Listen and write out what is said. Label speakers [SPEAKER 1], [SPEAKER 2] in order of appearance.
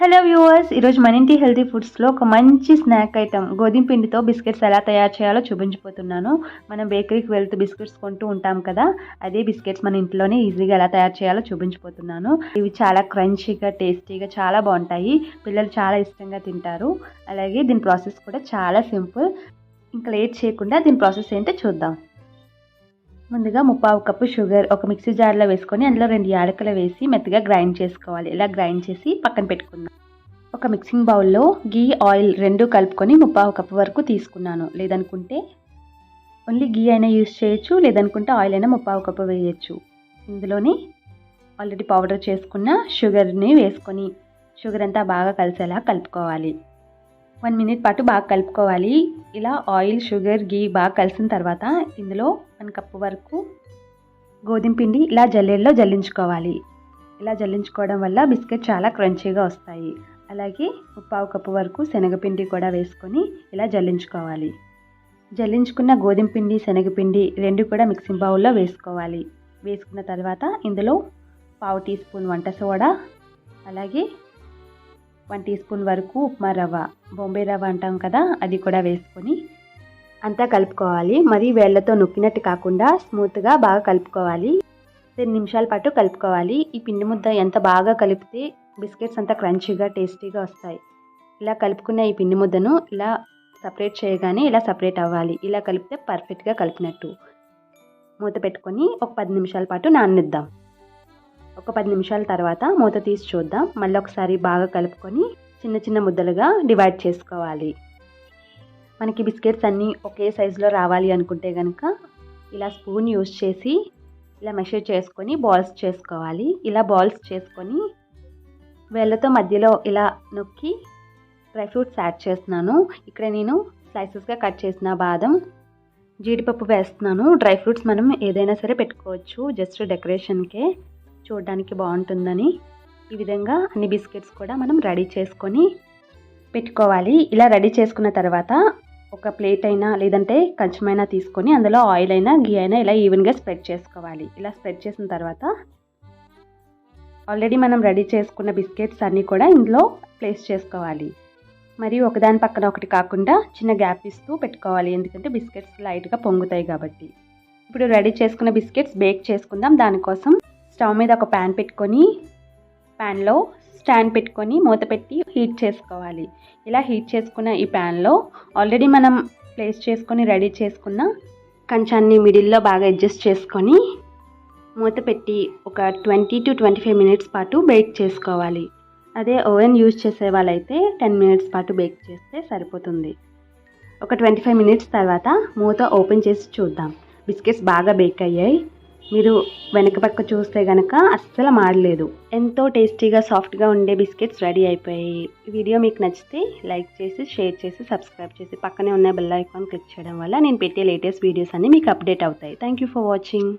[SPEAKER 1] Hello viewers ఈరోజు మన ఇంటి హెల్తీ ఫుడ్స్లో ఒక మంచి స్నాక్ ఐటమ్ గోధుమ పిండితో బిస్కెట్స్ ఎలా తయారు చేయాలో చూపించిపోతున్నాను మనం బేకరీకి వెళ్తూ బిస్కెట్స్ కొంటూ ఉంటాం కదా అదే బిస్కెట్స్ మన ఇంట్లోనే ఈజీగా ఎలా తయారు చేయాలో చూపించిపోతున్నాను ఇవి చాలా క్రంచీగా టేస్టీగా చాలా బాగుంటాయి. పిల్లలు చాలా ఇష్టంగా తింటారు. అలాగే దీని ప్రాసెస్ కూడా చాలా సింపుల్. ఇంకా లేట్ చేయకుండా దీని ప్రాసెస్ ఏంటో చూద్దాం. ముందుగా ముప్పావు కప్పు షుగర్ ఒక మిక్సీ జార్లో వేసుకొని అందులో రెండు యాలకులు వేసి మెత్తగా గ్రైండ్ చేసుకోవాలి. ఇలా గ్రైండ్ చేసి పక్కన పెట్టుకుందాం. ఒక మిక్సింగ్ బౌల్లో గీ ఆయిల్ రెండు కలుపుకొని ముప్పావు కప్పు వరకు తీసుకున్నాను. లేదనుకుంటే ఓన్లీ గీ అయినా యూస్ చేయొచ్చు లేదనుకుంటే ఆయిల్ అయినా ముప్పావు కప్పు వేయచ్చు. ఇందులోని ఆల్రెడీ పౌడర్ చేసుకున్న షుగర్ని వేసుకొని షుగర్ అంతా బాగా కలిసేలా కలుపుకోవాలి. వన్ మినిట్ పాటు బాగా కలుపుకోవాలి. ఇలా ఆయిల్ షుగర్ గీ బాగా కలిసిన తర్వాత ఇందులో వన్ కప్పు వరకు గోధుమ పిండి ఇలా జల్లెల్లో జల్లించుకోవాలి. ఇలా జల్లించుకోవడం వల్ల బిస్కెట్ చాలా క్రంచీగా వస్తాయి. అలాగే ముప్పావు కప్పు వరకు శనగపిండి కూడా వేసుకొని ఇలా జల్లించుకోవాలి. జల్లించుకున్న గోధుమ పిండి శనగపిండి రెండు కూడా మిక్సింగ్ బౌల్లో వేసుకోవాలి. వేసుకున్న తర్వాత ఇందులో పావు టీ స్పూన్ వంట సోడా అలాగే వన్ టీ స్పూన్ వరకు ఉప్మా రవ్వ బొంబే రవ్వ అంటాం కదా అది కూడా వేసుకొని అంతా కలుపుకోవాలి. మరి వేళ్ళతో నొక్కినట్టు కాకుండా స్మూత్గా బాగా కలుపుకోవాలి. రెండు నిమిషాల పాటు కలుపుకోవాలి. ఈ పిండి ముద్ద ఎంత బాగా కలిపితే బిస్కెట్స్ అంతా క్రంచీగా టేస్టీగా వస్తాయి. ఇలా కలుపుకున్న ఈ పిండి ముద్దను ఇలా సపరేట్ చేయగానే ఇలా సపరేట్ అవ్వాలి. ఇలా కలిపితే పర్ఫెక్ట్గా కలిపినట్టు. మూత పెట్టుకొని ఒక పది నిమిషాల పాటు నాననిద్దాం. ఒక పది నిమిషాల తర్వాత మూత తీసి చూద్దాం. మళ్ళీ ఒకసారి బాగా కలుపుకొని చిన్న చిన్న ముద్దలుగా డివైడ్ చేసుకోవాలి. మనకి బిస్కెట్స్ అన్నీ ఒకే సైజులో రావాలి అనుకుంటే కనుక ఇలా స్పూన్ యూస్ చేసి ఇలా మెషర్ చేసుకొని బాల్స్ చేసుకోవాలి. ఇలా బాల్స్ చేసుకొని వేళ్ళతో మధ్యలో ఇలా నొక్కి డ్రై ఫ్రూట్స్ యాడ్ చేస్తున్నాను. ఇక్కడ నేను స్లైసెస్గా కట్ చేసిన బాదం జీడిపప్పు వేస్తున్నాను. డ్రై ఫ్రూట్స్ మనం ఏదైనా సరే పెట్టుకోవచ్చు జస్ట్ డెకరేషన్కే చూడడానికి బాగుంటుందని ఈ విధంగా అన్ని బిస్కెట్స్ కూడా మనం రెడీ చేసుకొని పెట్టుకోవాలి. ఇలా రెడీ చేసుకున్న తర్వాత ఒక ప్లేట్ అయినా లేదంటే కంచమైనా తీసుకొని అందులో ఆయిల్ అయినా గీ అయినా ఇలా ఈవెన్గా స్ప్రెడ్ చేసుకోవాలి. ఇలా స్ప్రెడ్ చేసిన తర్వాత ఆల్రెడీ మనం రెడీ చేసుకున్న బిస్కెట్స్ అన్నీ కూడా ఇందులో ప్లేస్ చేసుకోవాలి. మరియు ఒకదాని పక్కన ఒకటి కాకుండా చిన్న గ్యాప్ ఇస్తూ పెట్టుకోవాలి. ఎందుకంటే బిస్కెట్స్ లైట్గా పొంగుతాయి కాబట్టి. ఇప్పుడు రెడీ చేసుకున్న బిస్కెట్స్ బేక్ చేసుకుందాం. దానికోసం స్టవ్ మీద ఒక ప్యాన్ పెట్టుకొని ప్యాన్లో స్టాండ్ పెట్టుకొని మూత పెట్టి హీట్ చేసుకోవాలి. ఇలా హీట్ చేసుకున్న ఈ ప్యాన్లో ఆల్రెడీ మనం ప్లేస్ చేసుకొని రెడీ చేసుకున్న కంచాన్ని మిడిల్లో బాగా అడ్జస్ట్ చేసుకొని మూత పెట్టి ఒక twenty to twenty five minutes పాటు బేక్ చేసుకోవాలి. అదే ఓవెన్ యూజ్ చేసే వాళ్ళైతే టెన్ మినిట్స్ పాటు బేక్ చేస్తే సరిపోతుంది. ఒక ట్వంటీ ఫైవ్ మినిట్స్ తర్వాత మూత ఓపెన్ చేసి చూద్దాం. బిస్కెట్స్ బాగా బేక్ అయ్యాయి. మీరు వెనక పక్క చూస్తే కనుక అస్సలు మాడలేదు. ఎంతో టేస్టీగా సాఫ్ట్గా ఉండే బిస్కెట్స్ రెడీ అయిపోయాయి. వీడియో మీకు నచ్చితే లైక్ చేసి షేర్ చేసి సబ్స్క్రైబ్ చేసి పక్కనే ఉన్న బెల్ ఐకాన్ క్లిక్ చేయడం వల్ల నేను పెట్టే లేటెస్ట్ వీడియోస్ అన్నీ మీకు అప్డేట్ అవుతాయి. Thank you for watching.